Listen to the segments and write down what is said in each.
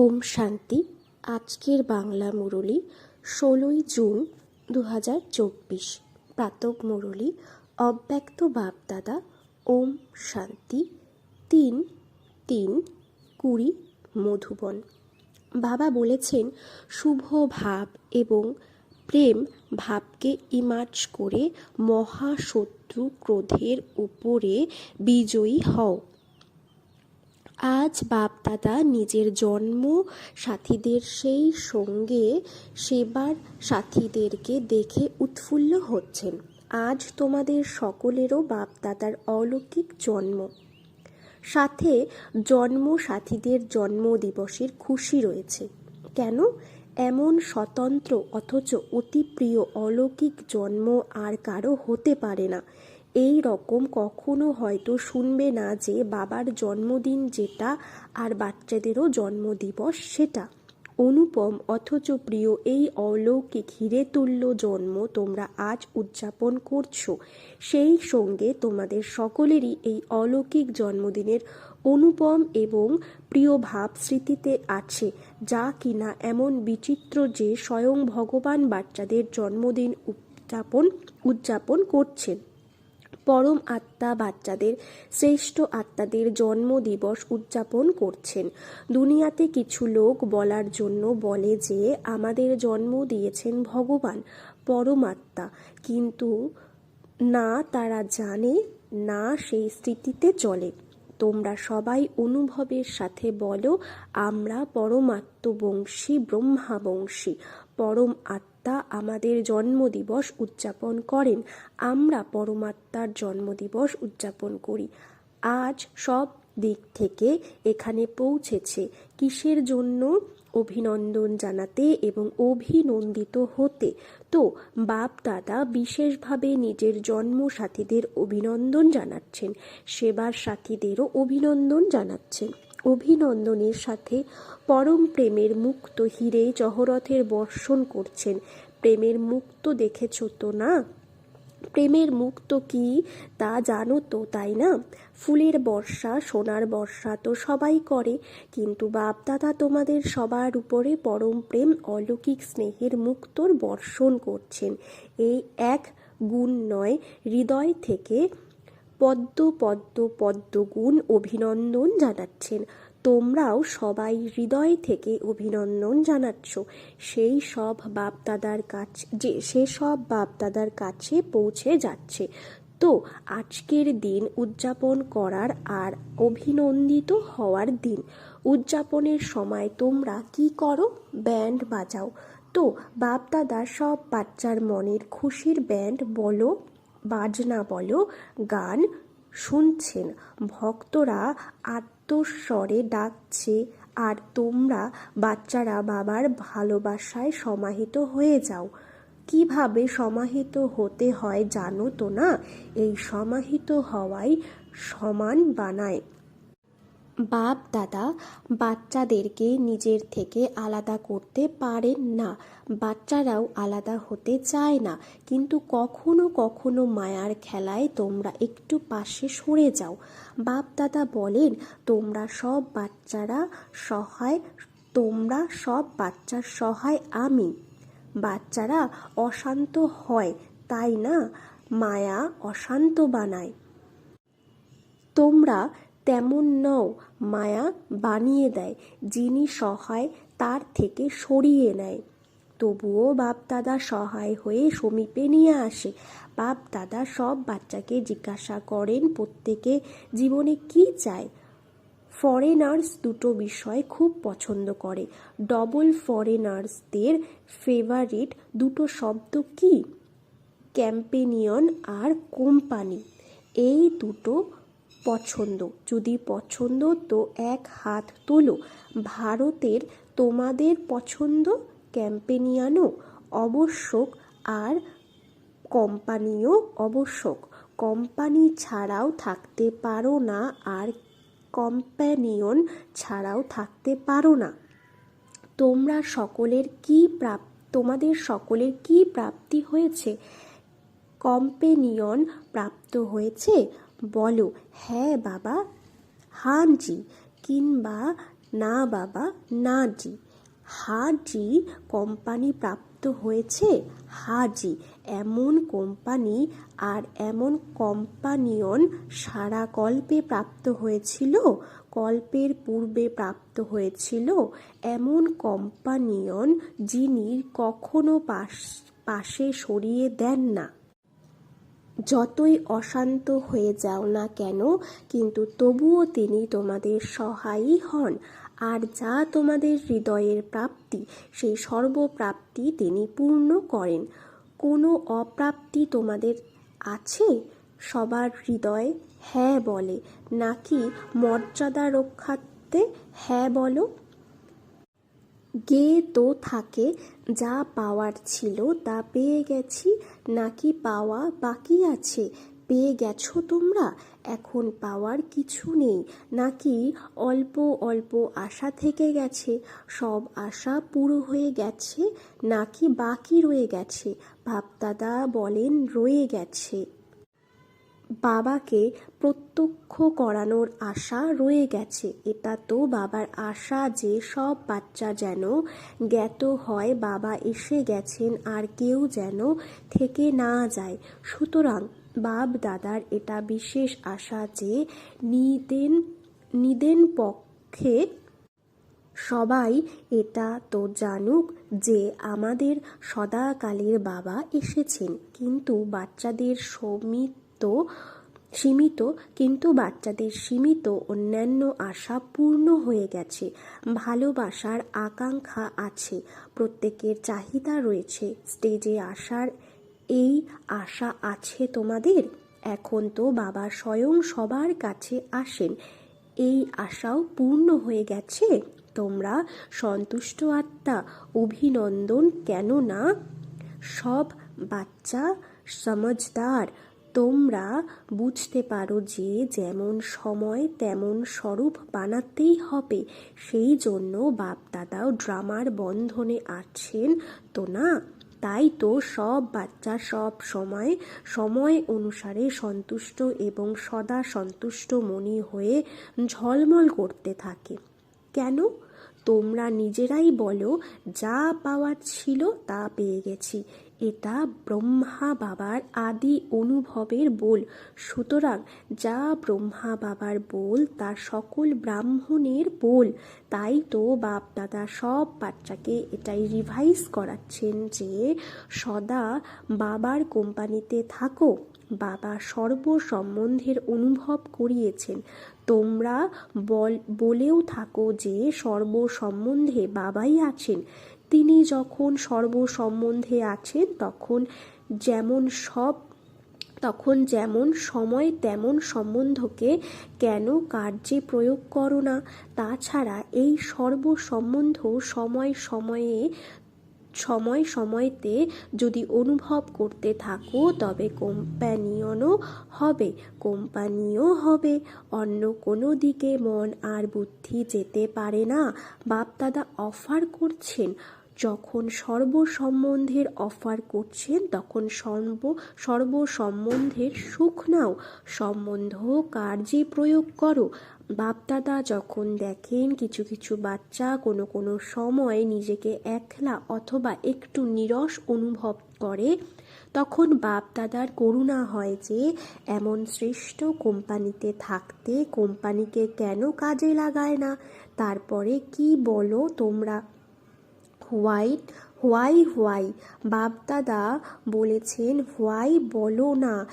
ওম শান্তি, আজকের বাংলা মুরলি, ষোলোই জুন দু হাজার চব্বিশ। প্রাতক মুরলি, অব্যক্ত বাপদাদা, ওম শান্তি, তিন তিন, কুড়ি, মধুবন। বাবা বলেছেন, শুভ ভাব এবং প্রেম ভাবকে ইমার্জ করে মহাশত্রু ক্রোধের উপরে বিজয়ী হও। আজ বাপদাদা নিজের জন্ম সাথীদের সেই সঙ্গে সেবার সাথীদেরকে দেখে উৎফুল্ল হচ্ছেন। আজ তোমাদের সকলেরও বাপদাদার অলৌকিক জন্ম। সাথে জন্ম সাথীদের জন্ম দিবসের খুশি রয়েছে। কেন? এমন স্বতন্ত্র অথচ অতি প্রিয় অলৌকিক জন্ম আর কারও হতে পারে না। এই রকম কখনো হয়তো শুনবে না যে বাবার জন্মদিন যেটা আর বাচ্চাদেরও জন্মদিবস সেটা। অনুপম অথচ প্রিয় এই অলৌকিক হিরে তুল্য জন্ম তোমরা আজ উদযাপন করছ। সেই সঙ্গে তোমাদের সকলেরই এই অলৌকিক জন্মদিনের অনুপম এবং প্রিয় ভাব স্মৃতিতে আছে, যা কিনা এমন বিচিত্র যে স্বয়ং ভগবান বাচ্চাদের জন্মদিন উদযাপন উদযাপন করছেন। পরম আত্মা বাচ্চাদের, শ্রেষ্ঠ আত্মাদের জন্ম দিবস উদযাপন করছেন। দুনিয়াতে কিছু লোক বলার জন্য বলে যে, আমাদের জন্ম দিয়েছেন ভগবান পরমাত্মা কিন্তু না তারা জানে, না সেই স্মৃতিতে চলে। তোমরা সবাই অনুভবের সাথে বলো, আমরা পরমাত্মবংশী, ব্রহ্মাবংশী। পরম আত্মা আমাদের জন্মদিবস উদযাপন করেন। আমরা পরমাত্মার জন্মদিবস উদযাপন করি। আজ সব দিক থেকে এখানে পৌঁছেছে কিসের জন্য? অভিনন্দন জানাতে এবং অভিনন্দিত হতে। তো বাপ দাদা বিশেষভাবে নিজের জন্ম সাথীদের অভিনন্দন জানাচ্ছেন, সেবার সাথীদেরও অভিনন্দন জানাচ্ছেন। অভিনন্দনের সাথে পরম প্রেমের মুক্ত হিরে জহরথের বর্ষণ করছেন। প্রেমের মুক্ত দেখেছ তো না? প্রেমের মুক্ত কি তা জানো তো তাই না? ফুলের বর্ষা, সোনার বর্ষা তো সবাই করে, কিন্তু বাপদাদা তোমাদের সবার উপরে পরম প্রেম, অলৌকিক স্নেহের মুক্তর বর্ষণ করছেন। এই এক গুণ নয়, হৃদয় থেকে পদ্ম পদ্ম পদ্ম গুণ অভিনন্দন জানাচ্ছেন। তোমরাও সবাই হৃদয় থেকে অভিনন্দন জানাচ্ছ। সেই সব বাপদাদার কাছ যে সেসব বাপদাদার কাছে পৌঁছে যাচ্ছে। তো আজকের দিন উদযাপন করার আর অভিনন্দিত হওয়ার দিন। উদযাপনের সময় তোমরা কি করো? ব্যান্ড বাজাও। তো বাপদাদা সব বাচ্চার মনের খুশির ব্যান্ড বলো। বাজনা বলো, গান শুনছেন। ভক্তরা আত্মস্বরে ডাকছে আর তোমরা বাচ্চারা বাবার ভালোবাসায় সমাহিত হয়ে যাও। কীভাবে সমাহিত হতে হয় জানো তো না? এই সমাহিত হওয়াই সমান বানায়। বাপ, দাদা, বাচ্চাদেরকে নিজের থেকে আলাদা করতে পারেন না। বাচ্চারাও আলাদা হতে চায় না। কিন্তু কখনো কখনো মায়ার খেলায় তোমরা একটু পাশে সরে যাও। বাপ, দাদা বলেন, তোমরা সব বাচ্চারা সহায়, তোমরা সব বাচ্চার সহায় আমি। বাচ্চারা অশান্ত হয়, তাই না? মায়া অশান্ত বানায়। তোমরা তেমন নও, মায়া বানিয়ে দেয়, যিনি সহায় তার থেকে সরিয়ে নেয়। তবুও বাপদাদা সহায় হয়ে সমীপে নিয়ে আসে। বাপ দাদা সব বাচ্চাকে জিজ্ঞাসা করেন, প্রত্যেকে জীবনে কি চায়? ফরেনার্স দুটো বিষয় খুব পছন্দ করে। ডবল ফরেনার্সদের ফেভারিট দুটো শব্দ কি? ক্যাম্পেনিয়ন আর কোম্পানি। এই দুটো পছন্দ। যদি পছন্দ, তো এক হাত তোলো। ভারতের তোমাদের পছন্দ ক্যাম্পেনিয়ানও আবশ্যক আর কোম্পানিও আবশ্যক কোম্পানি ছাড়াও থাকতে পারো না আর কম্প্যানিয়ন ছাড়াও থাকতে পারো না। তোমরা সকলের কি প্রাপ, তোমাদের সকলের কি প্রাপ্তি হয়েছে? কম্পেনিয়ন প্রাপ্ত হয়েছে? বলো হ্যাঁ বাবা হান জি কিংবা না বাবা না জি হাজি কোম্পানি প্রাপ্ত হয়েছে? হাজি এমন কোম্পানি আর এমন কোম্পানিয়ন সারা কল্পে প্রাপ্ত হয়েছিল? কল্পের পূর্বে প্রাপ্ত হয়েছিল এমন কোম্পানিয়ন যিনি কখনো পাশ, পাশে সরিয়ে দেন না। যতই অশান্ত হয়ে যাও না কেন, কিন্তু তবুও তিনি তোমাদের সহায়ই হন। আর যা তোমাদের হৃদয়ের প্রাপ্তি, সেই সর্বপ্রাপ্তি তিনি পূর্ণ করেন। কোনো অপ্রাপ্তি তোমাদের আছে? সবার হৃদয় হ্যাঁ বলে, নাকি মর্যাদা রক্ষার্থে হ্যাঁ বলো? গে তো থাকে, যা পাওয়ার ছিল তা পেয়ে গেছি, নাকি পাওয়া বাকি আছে? পেয়ে গেছো তোমরা? এখন পাওয়ার কিছু নেই, নাকি অল্প অল্প আশা থেকে গেছে? সব আশা পুরো হয়ে গেছে, নাকি বাকি রয়ে গেছে? ভাবদাদা বলেন, রয়ে গেছে। বাবাকে প্রত্যক্ষ করানোর আশা রয়ে গেছে। এটা তো বাবার আশা যে সব বাচ্চা যেন জ্ঞাত হয়, বাবা এসে গেছেন আর কেউ যেন থেকে না যায়। সুতরাং বাপ দাদার এটা বিশেষ আশা যে নিদেন নিদেন পক্ষে সবাই এটা তো জানুক যে আমাদের সদাকালের বাবা এসেছেন। কিন্তু বাচ্চাদের সমিত সীমিত কিন্তু বাচ্চাদের সীমিত অন্যান্য আশা পূর্ণ হয়ে গেছে। ভালোবাসার আকাঙ্ক্ষা আছে, প্রত্যেকের চাহিদা রয়েছে। স্টেজে আসার এই আশা আছে তোমাদের? এখন তো বাবা স্বয়ং সবার কাছে আসেন। এই আশাও পূর্ণ হয়ে গেছে? তোমরা সন্তুষ্ট আত্মা, অভিনন্দন কেন না সব বাচ্চা সমজদার তোমরা বুঝতে পারো যে যেমন সময়, তেমন স্বরূপ বানাতেই হবে। সেই জন্য বাপদাদাও ড্রামার বন্ধনে আছেন তো না? তাই তো সব বাচ্চা সব সময় সময় অনুসারে সন্তুষ্ট এবং সদা সন্তুষ্ট মনি হয়ে ঝলমল করতে থাকে। কেন? তোমরা নিজেরাই বলো, যা পাওয়ার ছিল তা পেয়ে গেছি। এটা ব্রহ্মা বাবার আদি অনুভবের বোল। সুতরাং যা ব্রহ্মা বাবার বোল, তা সকল ব্রাহ্মণের বোল। তাই তো বাপ দাদা সব বাচ্চাকে এটাই রিভাইজ করাচ্ছেন যে, সদা বাবার কোম্পানিতে থাকো, বাবা সর্ব সম্বন্ধের অনুভব করিয়েছেন। তোমরা বল, বলেও থাকো যে সর্ব সম্বন্ধে বাবাই আছেন। তিনি যখন সর্ব সম্বন্ধে আছেন, তখন যেমন সব, তখন যেমন সময়, তেমন সম্বন্ধকে কেন কার্যে প্রয়োগ করো না? তাছাড়া এই সর্ব সম্বন্ধ সময় সময়ে, সময় সময়তে যদি অনুভব করতে থাকো, তবে কোম্পানিয়নও হবে, কোম্পানিও হবে। অন্য কোনো দিকে মন আর বুদ্ধি যেতে পারে না। বাপদাদা অফার করছেন যখন সর্ব সম্বন্ধের অফার করছেন, তখন সর্ব সর্ব সম্বন্ধের সুখ নাও সম্বন্ধ কার্যে প্রয়োগ করো। বাপদাদা যখন দেখেন কিছু কিছু বাচ্চা কোনো কোনো সময় নিজেকে একলা অথবা একটু নিরস অনুভব করে, তখন বাপদাদার করুণা হয় যে, এমন শ্রেষ্ঠ কোম্পানিতে থাকতে কোম্পানিকে কেন কাজে লাগায় না? তারপরে কি বলো তোমরা? White why why. বাপদাদা বলেছেন, হোয়াই বলো না।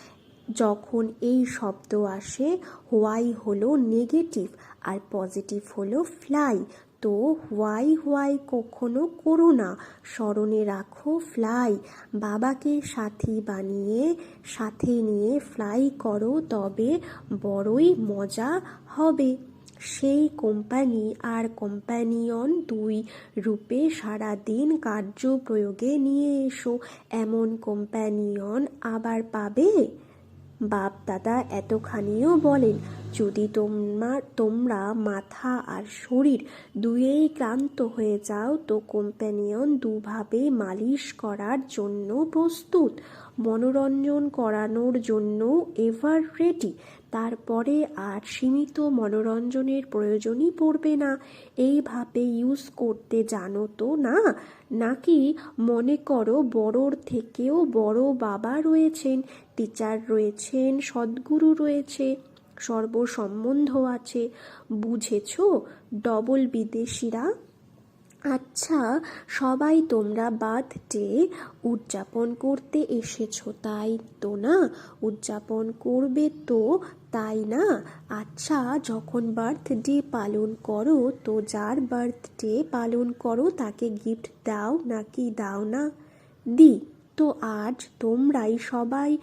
যখন এই শব্দ আসে, হোয়াই হলো নেগেটিভ আর পজিটিভ হলো ফ্লাই তো হোয়াই হোয়াই কখনো করো না। স্মরণে রাখো ফ্লাই বাবাকে সাথী বানিয়ে, সাথে নিয়ে ফ্লাই করো, তবে বড়ই মজা হবে। সেই কোম্পানি আর কোম্পানিয়ন দুই রূপে সারা দিন কার্য প্রয়োগে নিয়ে এসো। এমন কোম্পানিয়ন আবার পাবে? বাপ দাদা এতখানিও বলেন, যদি তোমার, তোমরা মাথা আর শরীর দুয়েই ক্লান্ত হয়ে যাও, তো কোম্পানিয়ন দুভাবে মালিশ করার জন্য প্রস্তুত। মনোরঞ্জন করানোর জন্য এভার রেডি। তারপরে আর সীমিত মনোরঞ্জনের প্রয়োজনই পড়বে না। এইভাবে ইউজ করতে জানো তো না? নাকি মনে করো বড়োর থেকেও বড় বাবা রয়েছেন টিচার রয়েছেন, সদ্গুরু রয়েছে, সর্বসম্বন্ধ আছে। বুঝেছ? ডবল বিদেশিরা? আচ্ছা সবাই তোমরা বার্থডে উদযাপন করতে এসেছ, তাই তো না? উদযাপন করবে তো তাই না? আচ্ছা যখন বার্থডে পালন করো, তো যার বার্থডে পালন করো, তাকে গিফট দাও নাকি দাও না? দি। তো আজ তোমরাই সবাই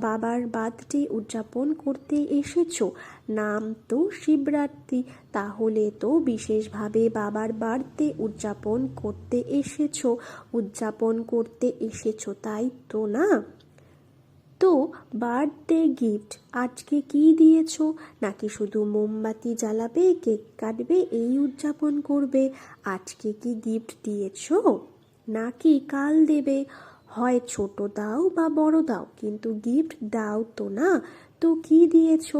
বাবার বার্থডে উদযাপন করতে এসেছ। নাম তো শিবরাত্রি। তাহলে তো বিশেষভাবে বাবার বার্থডে উদযাপন করতে এসেছ। উদযাপন করতে এসেছ, তাই তো না? তো বার্থডে গিফট, আজকে কি দিয়েছ? নাকি শুধু মোমবাতি জ্বালাবে, কেক কাটবে, এই উদযাপন করবে? আজকে কি গিফট দিয়েছ? নাকি কাল দেবে? হয় ছোট দাও বা বড় দাও, কিন্তু গিফট দাও তো না। তো কি দিয়েছ?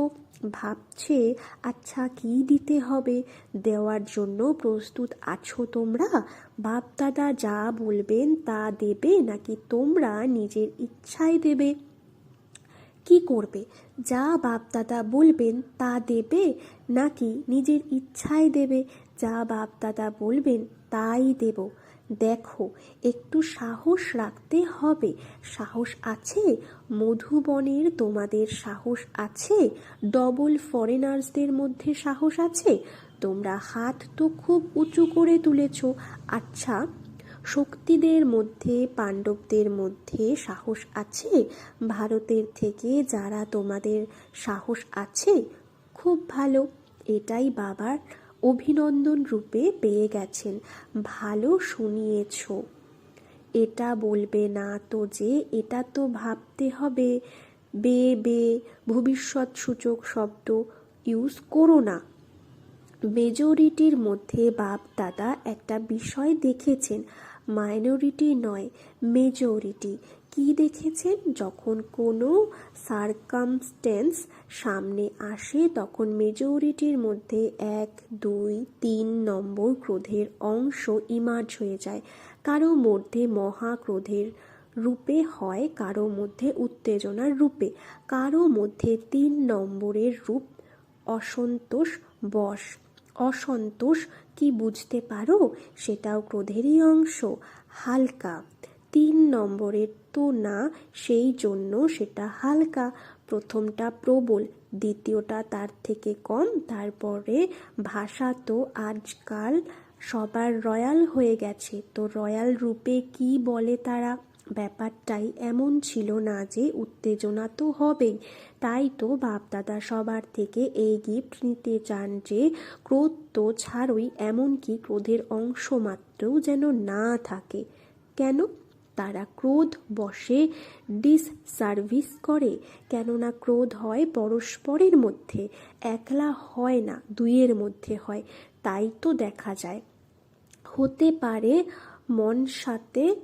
ভাবছে আচ্ছা কি দিতে হবে? দেওয়ার জন্য প্রস্তুত আছো তোমরা? বাপ দাদা যা বলবেন তা দেবে? নাকি তোমরা নিজের ইচ্ছায় দেবে? কি করবে? যা বাপদাদা বলবেন তা দেবে নাকি নিজের ইচ্ছায় দেবে? যা বাপদাদা বলবেন তাই দেব। দেখো, একটু সাহস রাখতে হবে। সাহস আছে? মধুবনের তোমাদের সাহস আছে? ডবল ফরেনার্সদের মধ্যে সাহস আছে? তোমরা হাত তো খুব উঁচু করে তুলেছ। আচ্ছা শক্তিদের মধ্যে, পাণ্ডবদের মধ্যে সাহস আছে? ভারতের থেকে যারা তোমাদের সাহস আছে, খুব ভালো। এটাই বাবার অভিনন্দন রূপে পেয়ে গেছেন। ভালো শুনিয়েছ। এটা বলবে না তো যে এটা তো ভাবতে হবে। বে বে, ভবিষ্যৎ সূচক শব্দ ইউজ করো না। মেজরিটির মধ্যে বাপ, দাদা একটা বিষয় দেখেছেন। মাইনরিটি নয়, মেজরিটি। কি দেখেছেন? যখন কোনো সার্কামস্টেন্স সামনে আসে, তখন মেজরিটির মধ্যে এক, দুই, তিন নম্বর ক্রোধের অংশ ইমার্জ হয়ে যায়। কারও মধ্যে মহাক্রোধের রূপে হয়, কারও মধ্যে উত্তেজনার রূপে। কারও মধ্যে তিন নম্বরের রূপ অসন্তোষ, বশ, অসন্তোষ কি বুঝতে পারো? সেটাও ক্রোধেরই অংশ। হালকা। তিন নম্বরের তো না, সেই জন্য সেটা হালকা। প্রথমটা প্রবল, দ্বিতীয়টা তার থেকে কম, তারপরে ভাষা তো আজকাল সবার রয়্যাল হয়ে গেছে। তো রয়্যাল রূপে কি বলে তারা? ব্যাপারটাই এমন ছিল না যে উত্তেজনা তো হবেই। তাই তো বাপদাদা সবার থেকে এই গিফট নিতে চান যে ক্রোধ তো ছাড়ই, এমনকি ক্রোধের অংশ মাত্রও যেন না থাকে। কেন? তারা ক্রোধ বসে ডিস সার্ভিস করে। কেননা ক্রোধ হয় পরস্পরের মধ্যে, একলা হয় না, দুইয়ের মধ্যে হয়। তাই তো দেখা যায়। হতে পারে মন সাথে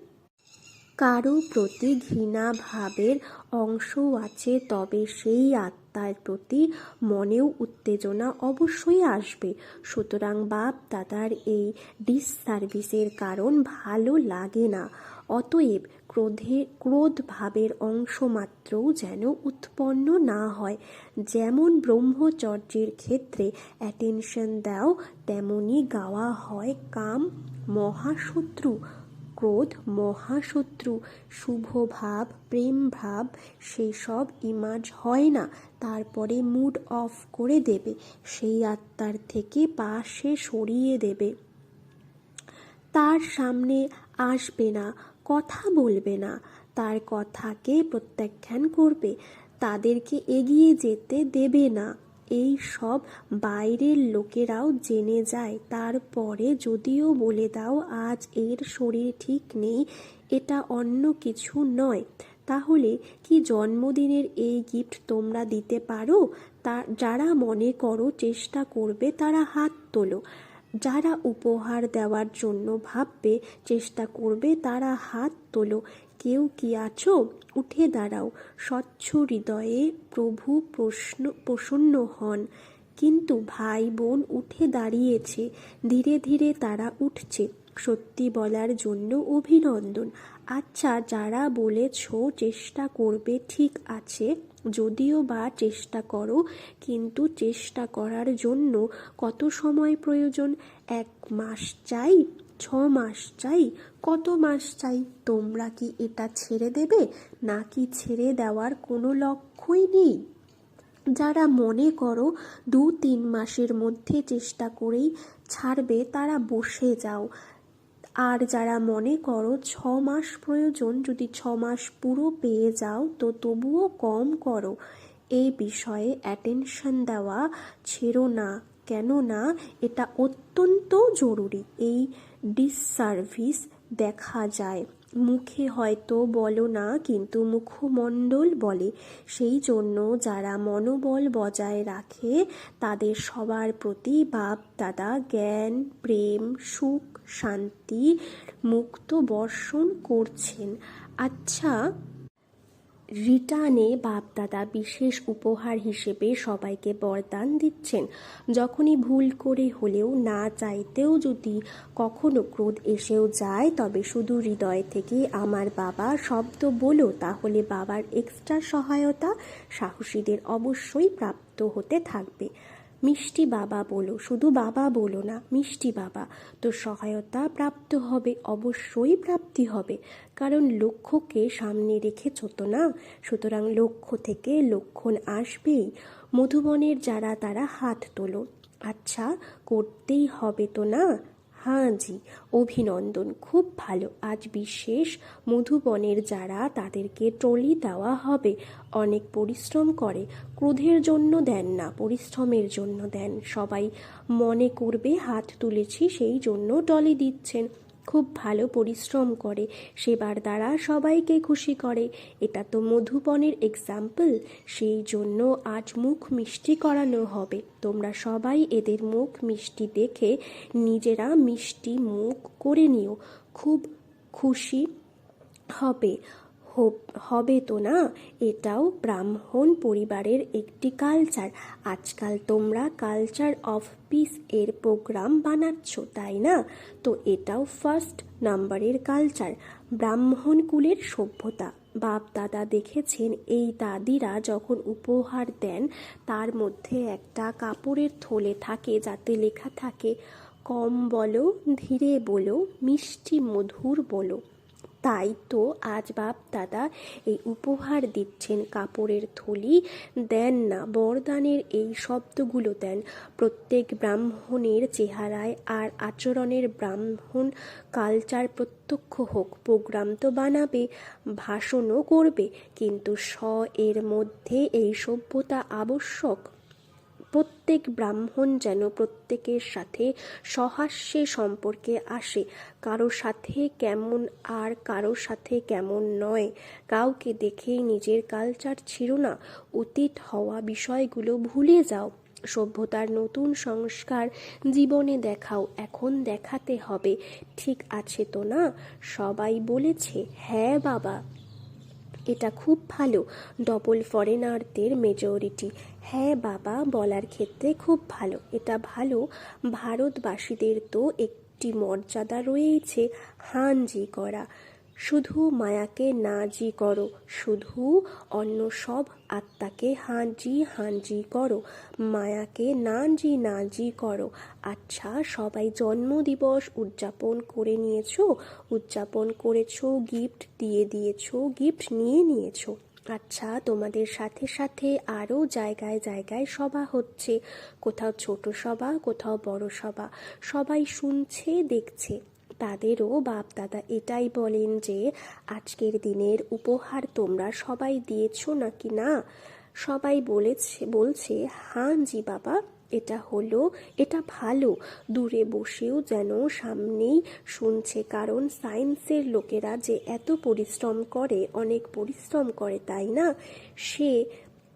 কারও প্রতি ঘৃণা ভাবের অংশও আছে, তবে সেই আত্মার প্রতি মনেও উত্তেজনা অবশ্যই আসবে। সুতরাং বাপ দাদার এই ডিসসার্ভিসের কারণ ভালো লাগে না। অতএব ক্রোধে ক্রোধ ভাবের অংশ মাত্রও যেন উৎপন্ন না হয়। যেমন ব্রহ্মচর্যের ক্ষেত্রে অ্যাটেনশন দাও, তেমনি গাওয়া হয় কাম মহাশত্রু। ক্রোধ, মহাশত্রু শুভ ভাব প্রেম ভাব সেই সব ইমাজ হয় না। তারপরে মুড অফ করে দেবে। সেই আত্মার থেকে পাশে সরিয়ে দেবে। তার সামনে আসবে না, কথা বলবে না। তার কথাকে প্রত্যাখ্যান করবে। তাদেরকে এগিয়ে যেতে দেবে না। এই সব বাইরের লোকেরাও জেনে যায়। তারপরে যদিও বলে দাও, আজ এর শরীর ঠিক নেই, এটা অন্য কিছু নয়। তাহলে কি জন্মদিনের এই গিফট তোমরা দিতে পারো? তা, যারা মনে করো চেষ্টা করবে, তারা হাত তোলো। যারা উপহার দেওয়ার জন্য ভাববে, চেষ্টা করবে, তারা হাত তোলো। কেউ কি আছো? উঠে দাঁড়াও। স্বচ্ছ হৃদয়ে প্রভু প্রশ্ন, প্রসন্ন হন। কিন্তু ভাই বোন উঠে দাঁড়িয়েছে। ধীরে ধীরে তারা উঠছে। সত্যি বলার জন্য অভিনন্দন। আচ্ছা যারা বলেছ চেষ্টা করবে, ঠিক আছে। যদিও বা চেষ্টা করো, কিন্তু চেষ্টা করার জন্য কত সময় প্রয়োজন? এক মাস চাই? ছ মাস চাই, কত মাস চাই? তোমরা কি এটা ছেড়ে দেবে? নাকি ছেড়ে দেওয়ার কোনো লক্ষ্যই নেই? যারা মনে করো দু তিন মাসের মধ্যে চেষ্টা করেই ছাড়বে, তারা বসে যাও। আর যারা মনে করো ছ মাস প্রয়োজন, যদি ছ মাস পুরো পেয়ে যাও, তো তবুও কম করো। এই বিষয়ে অ্যাটেনশন দেওয়া ছেড়ো না। কেননা এটা অত্যন্ত জরুরি। এই ডিসসার্ভিস দেখা যায়। মুখে হয়তো বলো না, কিন্তু মুখমণ্ডল বলে। সেই জন্য যারা মনোবল বজায় রাখে, তাদের সবার প্রতি বাপ দাদা জ্ঞান, প্রেম, সুখ, শান্তি, মুক্ত বর্ষণ করছেন। আচ্ছা রিটার্নে বাপদাদা বিশেষ উপহার হিসেবে সবাইকে বরদান দিচ্ছেন। যখনই ভুল করে হলেও না চাইতেও যদি কখনো ক্রোধ এসেও যায়, তবে শুধু হৃদয় থেকে আমার বাবা শব্দ বলো, তাহলে বাবার এক্সট্রা সহায়তা সাহসীদের অবশ্যই প্রাপ্ত হতে থাকবে। মিষ্টি বাবা বলো, শুধু বাবা বলো না, মিষ্টি বাবা। তো সহায়তা প্রাপ্ত হবে, অবশ্যই প্রাপ্তি হবে। কারণ লক্ষ্যকে সামনে রেখেছ তো না? সুতরাং লক্ষ্য থেকে লক্ষণ আসবেই। মধুবনের যারা তারা হাত তোলো। আচ্ছা করতেই হবে তো না? হ্যাঁ জি, অভিনন্দন। খুব ভালো। আজ বিশেষ মধুবনের যারা তাদেরকে ট্রলি দেওয়া হবে, অনেক পরিশ্রম করে। ক্রোধের জন্য দেন না, পরিশ্রমের জন্য দেন। সবাই মনে করবে হাত তুলেছি, সেই জন্য টলি দিচ্ছেন। খুব ভালো পরিশ্রম করে। সেবার দ্বারা সবাইকে খুশি করে। এটা তো মধুপনের এক্সাম্পল সেই জন্য আজ মুখ মিষ্টি করানো হবে। তোমরা সবাই এদের মুখ মিষ্টি দেখে নিজেরা মিষ্টি মুখ করে নিও। খুব খুশি হবে। হবে তো না? এটাও ব্রাহ্মণ পরিবারের একটি কালচার আজকাল তোমরা কালচার অফ পিস এর প্রোগ্রাম বানাচ্ছ, তাই না? তো এটাও ফার্স্ট নাম্বারের কালচার ব্রাহ্মণ কুলের সভ্যতা। বাপ দাদা দেখেছেন এই দাদিরা যখন উপহার দেন, তার মধ্যে একটা কাপড়ের থলে থাকে যাতে লেখা থাকে, কম বলো, ধীরে বলো, মিষ্টি মধুর বলো। তাই তো আজ বাপ দাদা এই উপহার দিচ্ছেন কাপড়ের থলি। দেন না, বরদানের এই শব্দগুলো দেন। প্রত্যেক ব্রাহ্মণের চেহারায় আর আচরণের ব্রাহ্মণ কালচার প্রত্যক্ষ হোক, প্রোগ্রাম তো বানাবে, ভাষণও করবে, কিন্তু স এর মধ্যে এই সভ্যতা আবশ্যক। প্রত্যেক ব্রাহ্মণ যেন প্রত্যেকের সাথে সহাস্যে সম্পর্কে আসে। কারও সাথে কেমন আর কারও সাথে কেমন নয়। কাউকে দেখেই নিজের কালচার ছিল না। অতীত হওয়া বিষয়গুলো ভুলে যাও। সভ্যতার নতুন সংস্কার জীবনে দেখাও। এখন দেখাতে হবে। ঠিক আছে তো না? সবাই বলেছে হ্যাঁ বাবা। এটা খুব ভালো। ডবল ফরেনারদের মেজরিটি হ্যাঁ বাবা, বলার ক্ষেত্রে খুব ভালো। এটা ভালো। ভারতবাসীদের তো একটি মর্যাদা রয়েছে হানজি করা। শুধু মায়াকে না জি করো, শুধু অন্য সব আত্মাকে হাঁজি হাঁজি করো, মায়াকে না জি না জি করো। আচ্ছা সবাই জন্মদিবস উদযাপন করে নিয়েছো? উদযাপন করেছ গিফট দিয়ে দিয়েছ গিফট নিয়ে নিয়েছো? আচ্ছা তোমাদের সাথে সাথে আরও জায়গায় জায়গায় সভা হচ্ছে। কোথাও ছোট সভা, কোথাও বড় সভা। সবাই শুনছে, দেখছে। তাদেরও বাপ দাদা এটাই বলেন যে, আজকের দিনের উপহার তোমরা সবাই দিয়েছ নাকি না? সবাই বলেছে, বলছে হাঁ জি বাবা, এটা হলো, এটা ভালো। দূরে বসেও যেন সামনেই শুনছে, কারণ সায়েন্সের লোকেরা যে এত পরিশ্রম করে, অনেক পরিশ্রম করে, তাই না? সে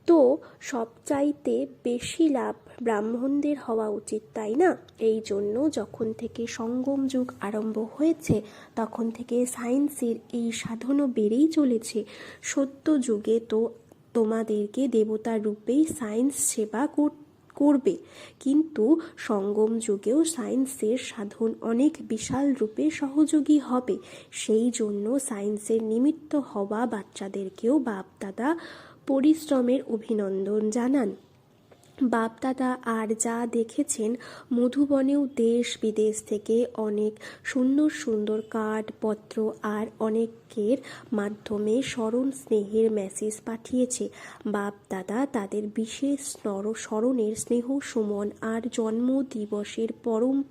তো সবচাইতে বেশি লাভ ব্রাহ্মণদের হওয়া উচিত, তাই না? এই জন্য যখন থেকে সঙ্গম যুগ আরম্ভ হয়েছে, তখন থেকে সায়েন্সের এই সাধনও বেড়েই চলেছে। সত্য যুগে তো তোমাদেরকে দেবতার রূপেই সায়েন্স সেবা কর- করবে। কিন্তু সঙ্গম যুগেও সায়েন্সের সাধন অনেক বিশাল রূপে সহযোগী হবে। সেই জন্য সায়েন্সের নিমিত্ত হওয়া বাচ্চাদেরকেও বাপদাদা পরিশ্রমের অভিনন্দন জানান। বাপদাদা আর যা দেখেছেন, মধুবনেও দেশ বিদেশ থেকে অনেক সুন্দর সুন্দর কার্ড পত্র আর অনেকের মাধ্যমে স্মরণ স্নেহের মেসেজ পাঠিয়েছে। বাপদাদা তাদের বিশেষ স্মর স্মরণের স্নেহ সুমন আর জন্মদিবসের পরম,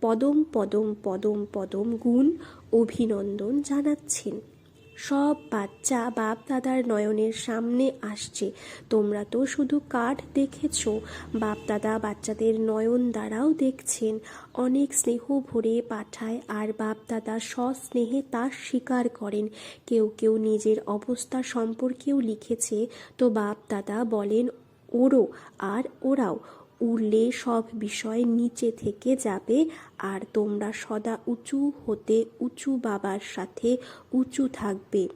পদম পদম পদম পদম গুণ অভিনন্দন জানাচ্ছেন। সব বাচ্চা বাপ দাদার নয়নের সামনে আসছে। তোমরা তো শুধু কাঠ দেখেছ বাপ দাদা বাচ্চাদের নয়ন দ্বারাও দেখছেন। অনেক স্নেহ ভরে পাঠায় আর বাপ দাদা সস্নেহে তা স্বীকার করেন। কেউ কেউ নিজের অবস্থা সম্পর্কেও লিখেছে, তো বাপ দাদা বলেন ওরও আর ওরাও। উড়লে সব বিষয় নিচে থেকে যাবে, আর তোমরা সদা উঁচু হতে উঁচু বাবার সাথে উঁচু থাকবে।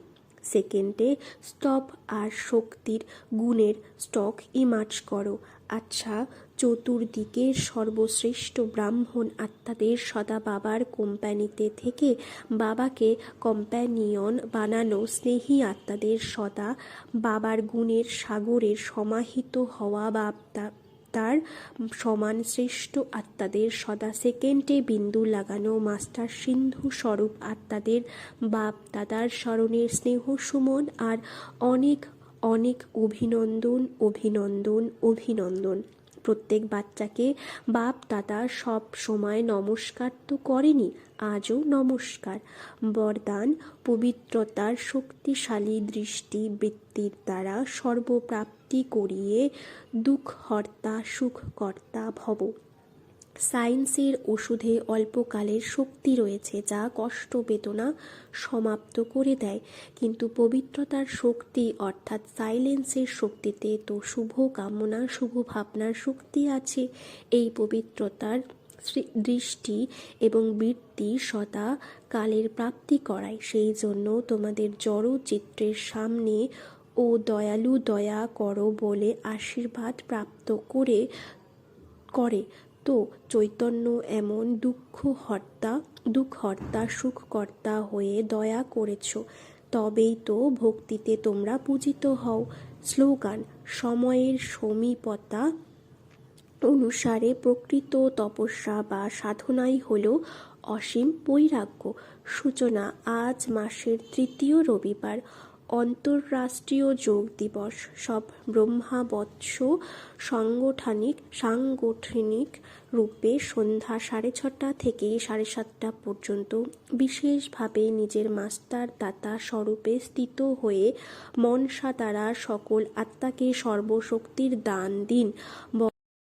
সেকেন্ডে স্টপ আর শক্তির গুণের স্টক ইমার্জ করো। আচ্ছা চতুর্দিকে সর্বশ্রেষ্ঠ ব্রাহ্মণ আত্মাদের সদা বাবার কোম্পানিতে থেকে বাবাকে কম্প্যানিয়ন বানানো স্নেহী আত্মাদের সদা বাবার গুণের সাগরের সমাহিত হওয়া বাপ্তা তার সমান শ্রেষ্ঠ আত্মাদের সদা সেকেন্ডে বিন্দু লাগানো মাস্টার সিন্ধু স্বরূপ আত্মাদের বাপ দাদার স্মরণের স্নেহ সুমন আর অনেক অনেক অভিনন্দন অভিনন্দন অভিনন্দন। প্রত্যেক বাচ্চাকে বাপ, দাদা সব সময় নমস্কার তো করেনি, আজও নমস্কার। বরদান, পবিত্রতার শক্তিশালী দৃষ্টি বৃত্তির দ্বারা সর্বপ্রাপ্তি করিয়ে দুঃখহর্তা সুখকর্তা ভব। সায়েন্সের ওষুধে অল্পকালের শক্তি রয়েছে যা কষ্ট বেদনা সমাপ্ত করে দেয়। কিন্তু পবিত্রতার শক্তি অর্থাৎ সাইলেন্সের শক্তিতে তো শুভ কামনা, শুভ ভাবনার শক্তি আছে। এই পবিত্রতার দৃষ্টি এবং বৃত্তি সদা কালের প্রাপ্তি করায়। সেই জন্য তোমাদের জড় চিত্রের সামনে ও দয়ালু দয়া করো বলে আশীর্বাদ প্রাপ্ত করে করে। তো চৈতন্য এমন দুঃখ হর্তা দুঃখহর্তা সুখকর্তা হয়ে দয়া করেছ। তবেই তো ভক্তিতে তোমরা পূজিত হও। স্লোগান, সময়ের সমীপতা অনুসারে প্রকৃত তপস্যা বা সাধনাই হল অসীম বৈরাগ্য। সূচনা, আজ মাসের তৃতীয় রবিবার। অন্তর্রাষ্ট্রীয় যোগ দিবস। সব ব্রহ্মাবৎস সাংগঠনিক সাংগঠনিক রূপে সন্ধ্যা সাড়ে ছটা থেকে সাড়ে সাতটা পর্যন্ত বিশেষভাবে নিজের মাস্টার দাতা স্বরূপে স্থিত হয়ে মনসা দ্বারা সকল আত্মাকে সর্বশক্তির দান দিন।